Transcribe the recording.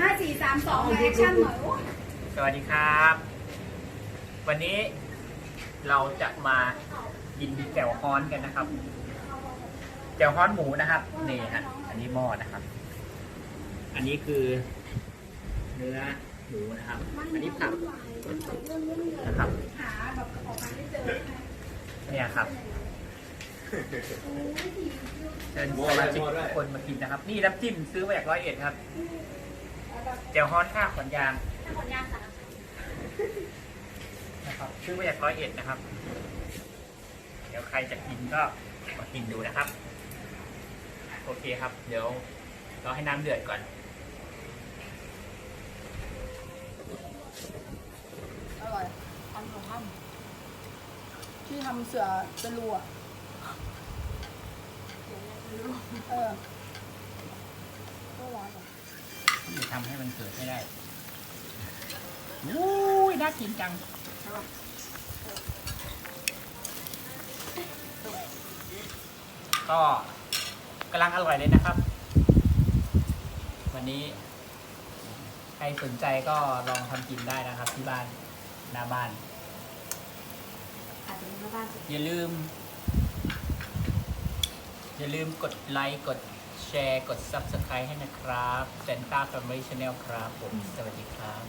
ห้าสี่สามสองแอคชั่นหน่อยโอ้ยสวัสดีครับ วันนี้เราจะมากินแจ่วฮ้อนกันนะครับแจ่วฮ้อนหมูนะครับนี่ฮะอันนี้หม้อนะครับ อันนี้คือ เนื้อหมูนะครับ อันนี้ผักนะครับหาแบบออกมาไม่เจอเนี่ยครับเชิญสมาชิกทุกคนมากินนะครับ นี่น้ำจิ้มซื้อมาจากร้อยเอ็ดครับ แจ่วฮ้อนข้าวขอนยางถ้าผลงานค่ะนะครับซื้อมาจากร้อยเอ็ดนะครับ เดี๋ยวใครจะกินก็มากินดูนะครับ โอเคครับ เดี๋ยวเราให้น้ำเดือดก่อนอร่อยอันของท่ำที่ทำเสือเป็นรูอะเออก็ร้อนอะ จะ ทำให้มันเกิดให้ได้อู้ยน่ากินจังก็กำลังอร่อยเลยนะครับ วันนี้ ใครสนใจก็ลองทำกินได้นะครับ ที่บ้านหน้าบ้าน อย่าลืม อย่าลืมกดไลค์กด ร์ กด Subscribe ให้นะครับ Santa Family Channel ครับผม สวัสดีครับ